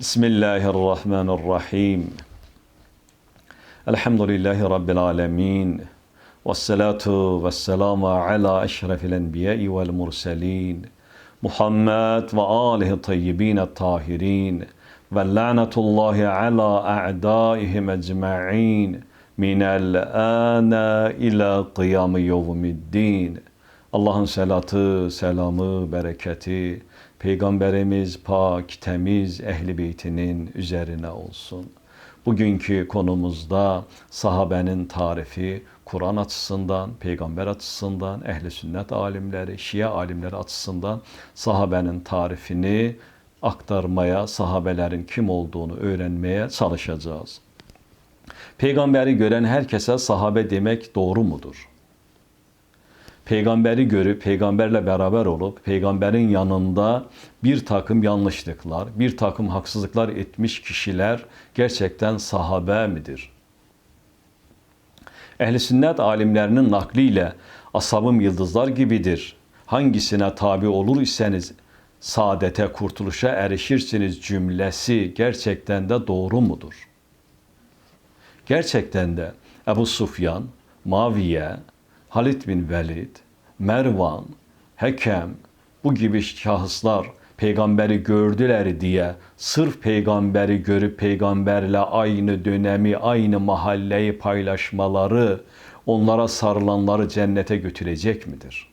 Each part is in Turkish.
Bismillahirrahmanirrahim. Elhamdülillahi Rabbil alemin. Vessalatu vesselamu ala eşrefil enbiyai vel murselin. Muhammed ve alihi tayyibin tahirin. Ve la'natullahi ala a'daihim ecma'in. Minel ana ila kıyamı yevmiddin. Allah'ın selatı, selamı, bereketi, Peygamberimiz pak, temiz, ehli beytinin üzerine olsun. Bugünkü konumuzda sahabenin tarifi Kur'an açısından, peygamber açısından, ehli sünnet alimleri, Şia alimleri açısından sahabenin tarifini aktarmaya, sahabelerin kim olduğunu öğrenmeye çalışacağız. Peygamberi gören herkese sahabe demek doğru mudur? Peygamberi görüp peygamberle beraber olup peygamberin yanında bir takım yanlışlıklar, bir takım haksızlıklar etmiş kişiler gerçekten sahabe midir? Ehli sünnet alimlerinin nakliyle asabım yıldızlar gibidir. Hangisine tabi olur iseniz saadete, kurtuluşa erişirsiniz cümlesi gerçekten de doğru mudur? Gerçekten de Ebu Sufyan, Maviye, Halid bin Velid, Mervan, Hekem bu gibi şahıslar peygamberi gördüler diye sırf peygamberi görüp peygamberle aynı dönemi, aynı mahalleyi paylaşmaları onlara sarılanları cennete götürecek midir?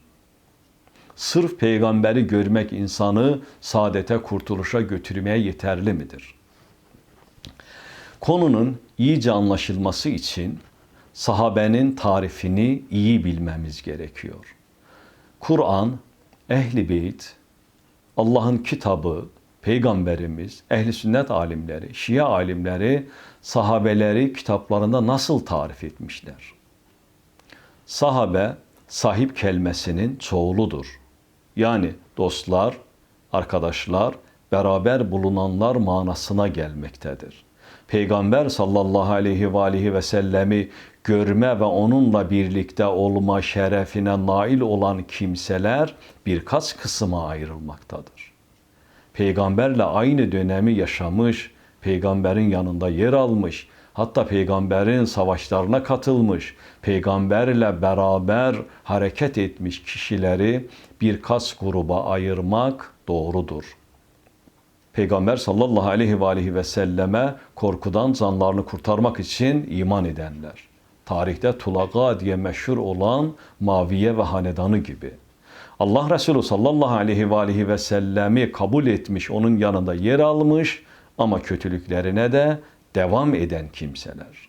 Sırf peygamberi görmek insanı saadete, kurtuluşa götürmeye yeterli midir? Konunun iyice anlaşılması için sahabenin tarifini iyi bilmemiz gerekiyor. Kur'an, ehli beyt, Allah'ın kitabı, peygamberimiz, ehli sünnet alimleri, şia alimleri sahabeleri kitaplarında nasıl tarif etmişler? Sahabe sahip kelimesinin çoğuludur. Yani dostlar, arkadaşlar, beraber bulunanlar manasına gelmektedir. Peygamber sallallahu aleyhi ve aleyhi ve sellemi görme ve onunla birlikte olma şerefine nail olan kimseler birkaç kısma ayrılmaktadır. Peygamberle aynı dönemi yaşamış, peygamberin yanında yer almış, hatta peygamberin savaşlarına katılmış, peygamberle beraber hareket etmiş kişileri birkaç gruba ayırmak doğrudur. Peygamber sallallahu aleyhi ve aleyhi ve selleme korkudan canlarını kurtarmak için iman edenler. Tarihte Tulaga diye meşhur olan Maviye ve Hanedanı gibi. Allah Resulü sallallahu aleyhi ve aleyhi ve sellemi kabul etmiş, onun yanında yer almış ama kötülüklerine de devam eden kimseler.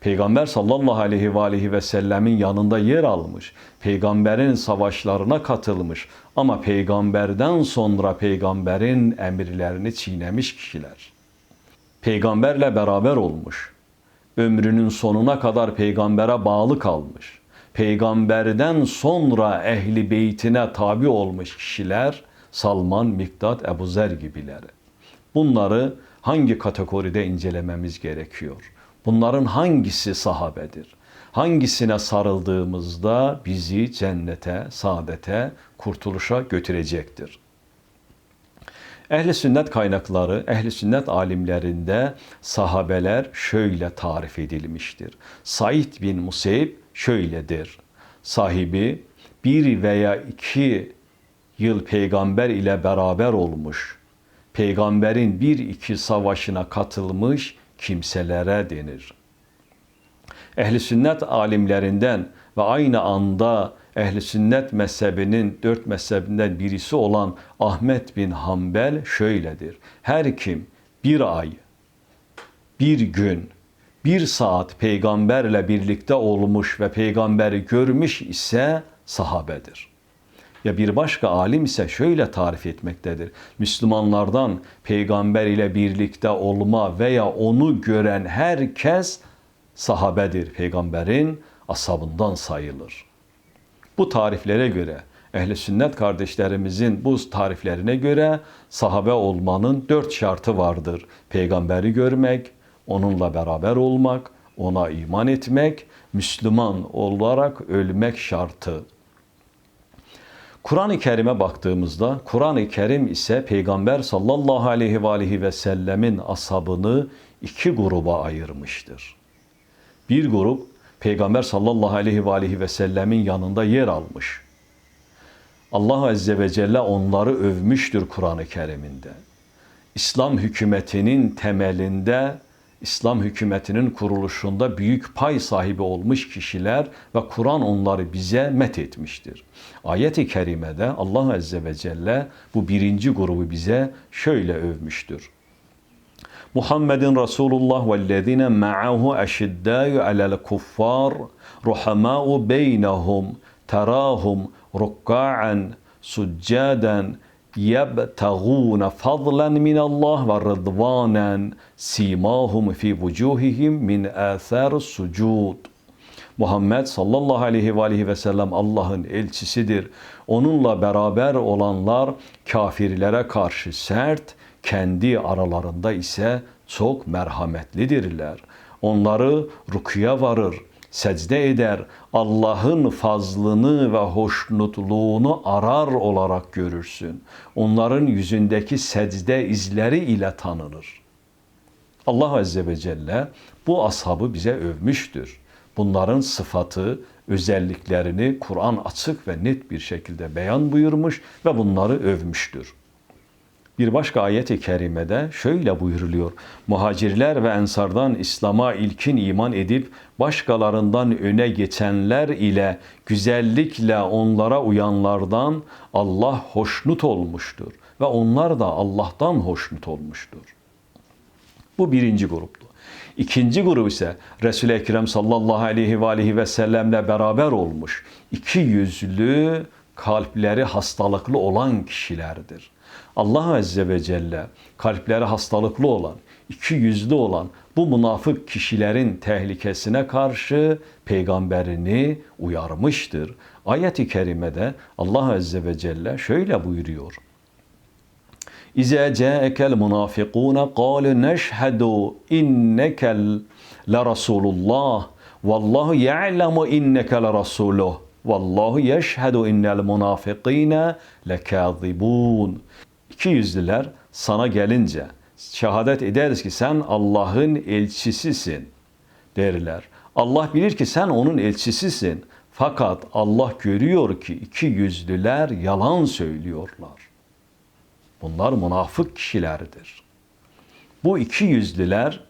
Peygamber sallallahu aleyhi ve aleyhi ve sellemin yanında yer almış, peygamberin savaşlarına katılmış ama peygamberden sonra peygamberin emirlerini çiğnemiş kişiler. Peygamberle beraber olmuş, ömrünün sonuna kadar peygambere bağlı kalmış, peygamberden sonra ehli beytine tabi olmuş kişiler Salman, Miktat, Ebu Zer gibileri. Bunları hangi kategoride incelememiz gerekiyor? Bunların hangisi sahabedir? Hangisine sarıldığımızda bizi cennete, saadete, kurtuluşa götürecektir? Ehli sünnet kaynakları, ehli sünnet alimlerinde sahabeler şöyle tarif edilmiştir. Said bin Museyb şöyledir. Sahibi bir veya iki yıl peygamber ile beraber olmuş, peygamberin bir iki savaşına katılmış kimselere denir. Ehli sünnet alimlerinden ve aynı anda ehli sünnet mezhebinin dört mezhebinden birisi olan Ahmet bin Hanbel şöyledir. Her kim bir ay, bir gün, bir saat peygamberle birlikte olmuş ve peygamberi görmüş ise sahabedir. Ya bir başka alim ise şöyle tarif etmektedir. Müslümanlardan peygamber ile birlikte olma veya onu gören herkes sahabedir. Peygamberin asabından sayılır. Bu tariflere göre ehli sünnet kardeşlerimizin bu tariflerine göre sahabe olmanın dört şartı vardır. Peygamberi görmek, onunla beraber olmak, ona iman etmek, Müslüman olarak ölmek şartı. Kur'an-ı Kerim'e baktığımızda Kur'an-ı Kerim ise Peygamber sallallahu aleyhi ve aleyhi ve sellemin ashabını iki gruba ayırmıştır. Bir grup Peygamber sallallahu aleyhi ve aleyhi ve sellemin yanında yer almış. Allah Azze ve Celle onları övmüştür Kur'an-ı Kerim'inde. İslam hükümetinin temelinde, İslam hükümetinin kuruluşunda büyük pay sahibi olmuş kişiler ve Kur'an onları bize met etmiştir. Ayet-i Kerime'de Allah Azze ve Celle bu birinci grubu bize şöyle övmüştür. Muhammedin Resulullah vellezine ma'ahu eşiddâyu alel kuffar ruhamâ'u beynehum terahum rukka'an succaden yebtagûne fadlen min Allah ve rıdvanen simahum fi vucuhihim min âthâr sucud. Muhammed sallallahu aleyhi ve aleyhi ve sellem Allah'ın elçisidir. Onunla beraber olanlar kafirlere karşı sert, kendi aralarında ise çok merhametlidirler. Onları rukuya varır, secde eder, Allah'ın fazlını ve hoşnutluğunu arar olarak görürsün. Onların yüzündeki secde izleri ile tanınır. Allah Azze ve Celle bu ashabı bize övmüştür. Bunların sıfatı, özelliklerini Kur'an açık ve net bir şekilde beyan buyurmuş ve bunları övmüştür. Bir başka ayet-i kerimede şöyle buyuruluyor. Muhacirler ve ensardan İslam'a ilkin iman edip başkalarından öne geçenler ile güzellikle onlara uyanlardan Allah hoşnut olmuştur ve onlar da Allah'tan hoşnut olmuştur. Bu birinci gruptu. İkinci grup ise Resul-i Ekrem sallallahu aleyhi ve aleyhi ve sellemle beraber olmuş iki yüzlü kalpleri hastalıklı olan kişilerdir. Allah Azze ve Celle kalpleri hastalıklı olan, iki yüzlü olan bu münafık kişilerin tehlikesine karşı peygamberini uyarmıştır. Ayet-i kerimede Allah Azze ve Celle şöyle buyuruyor. İze ca'ekel munafikun qalu neşhedü innekel la Resulullah vallahu ya'lemu inneke la Resuluh vallahu yeşhedü innel munafikine lekâzibûn. İki yüzlüler sana gelince şehadet ederiz ki sen Allah'ın elçisisin derler. Allah bilir ki sen onun elçisisin. Fakat Allah görüyor ki iki yüzlüler yalan söylüyorlar. Bunlar münafık kişilerdir. Bu iki yüzlüler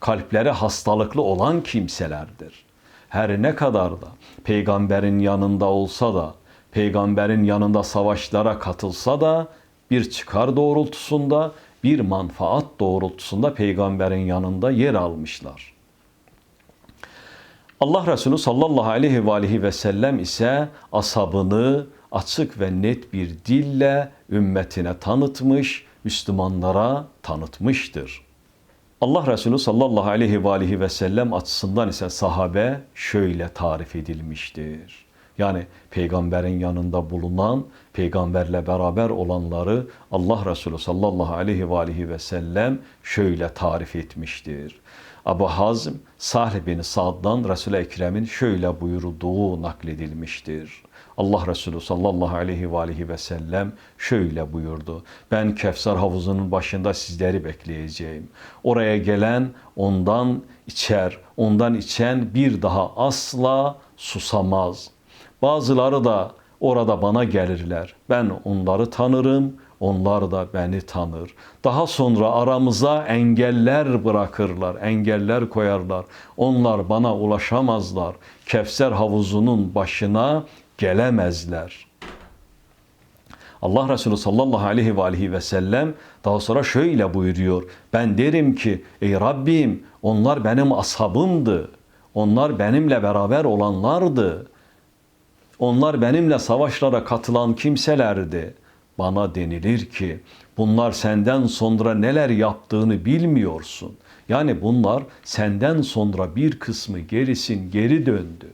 kalpleri hastalıklı olan kimselerdir. Her ne kadar da peygamberin yanında olsa da, peygamberin yanında savaşlara katılsa da bir çıkar doğrultusunda, bir manfaat doğrultusunda peygamberin yanında yer almışlar. Allah Resulü sallallahu aleyhi ve aleyhi ve sellem ise asabını açık ve net bir dille ümmetine tanıtmış, Müslümanlara tanıtmıştır. Allah Resulü sallallahu aleyhi ve aleyhi ve sellem açısından ise sahabe şöyle tarif edilmiştir. Yani peygamberin yanında bulunan, peygamberle beraber olanları Allah Resulü sallallahu aleyhi ve aleyhi ve sellem şöyle tarif etmiştir. Abu Hazm Sahl bin Sa'd'dan Resul-i Ekrem'in şöyle buyurduğu nakledilmiştir. Allah Resulü sallallahu aleyhi ve aleyhi ve sellem şöyle buyurdu. Ben Kevser havuzunun başında sizleri bekleyeceğim. Oraya gelen ondan içer, ondan içen bir daha asla susamaz. Bazıları da orada bana gelirler. Ben onları tanırım, onlar da beni tanır. Daha sonra aramıza engeller bırakırlar, engeller koyarlar. Onlar bana ulaşamazlar. Kevser havuzunun başına gelemezler. Allah Resulü sallallahu aleyhi ve aleyhi ve sellem daha sonra şöyle buyuruyor. Ben derim ki ey Rabbim onlar benim ashabımdı. Onlar benimle beraber olanlardı. Onlar benimle savaşlara katılan kimselerdi. Bana denilir ki bunlar senden sonra neler yaptığını bilmiyorsun. Yani bunlar senden sonra bir kısmı gerisin geri döndü.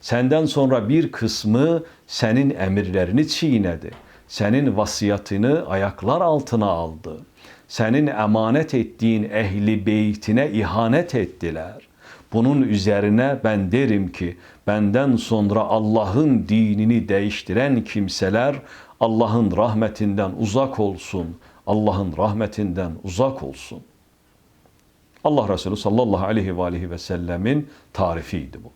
Senden sonra bir kısmı senin emirlerini çiğnedi. Senin vasiyatını ayaklar altına aldı. Senin emanet ettiğin ehli beytine ihanet ettiler. Bunun üzerine ben derim ki benden sonra Allah'ın dinini değiştiren kimseler Allah'ın rahmetinden uzak olsun. Allah'ın rahmetinden uzak olsun. Allah Resulü sallallahu aleyhi ve aleyhi ve sellemin tarifiydi bu.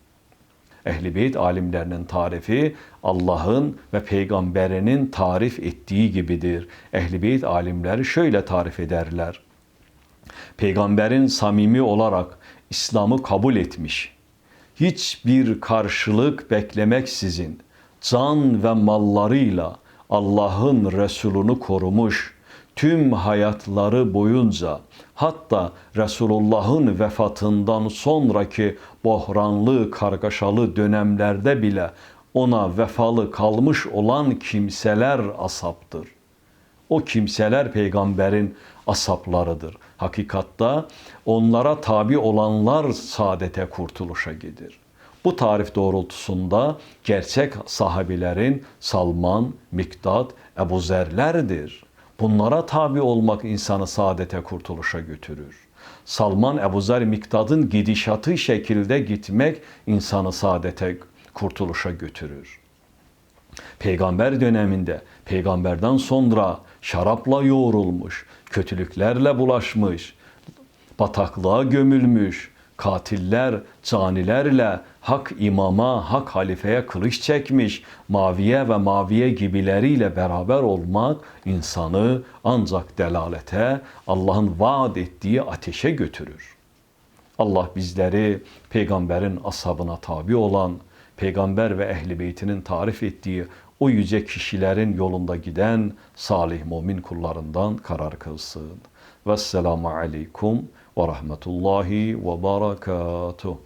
Ehli beyt alimlerinin tarifi Allah'ın ve peygamberinin tarif ettiği gibidir. Ehli beyt alimleri şöyle tarif ederler. Peygamberin samimi olarak İslam'ı kabul etmiş, hiçbir karşılık beklemeksizin can ve mallarıyla Allah'ın Resulünü korumuş, tüm hayatları boyunca hatta Resulullah'ın vefatından sonraki bohranlı, kargaşalı dönemlerde bile ona vefalı kalmış olan kimseler asaptır. O kimseler peygamberin asaplarıdır. Hakikatta onlara tabi olanlar saadete kurtuluşa gider. Bu tarif doğrultusunda gerçek sahabilerin Salman, Mikdad, Ebu Zerlerdir. Bunlara tabi olmak insanı saadete kurtuluşa götürür. Salman, Ebu Zer, Mikdad'ın gidişatı şekilde gitmek insanı saadete kurtuluşa götürür. Peygamber döneminde peygamberden sonra şarapla yoğrulmuş, kötülüklerle bulaşmış, bataklığa gömülmüş, katiller, canilerle hak imama, hak halifeye kılıç çekmiş, maviye ve maviye gibileriyle beraber olmak insanı ancak delalete, Allah'ın vaat ettiği ateşe götürür. Allah bizleri peygamberin ashabına tabi olan, peygamber ve ehli beytinin tarif ettiği o yüce kişilerin yolunda giden salih mümin kullarından karar kılsın. Vesselamu aleykum ve rahmetullahi ve barakatuh.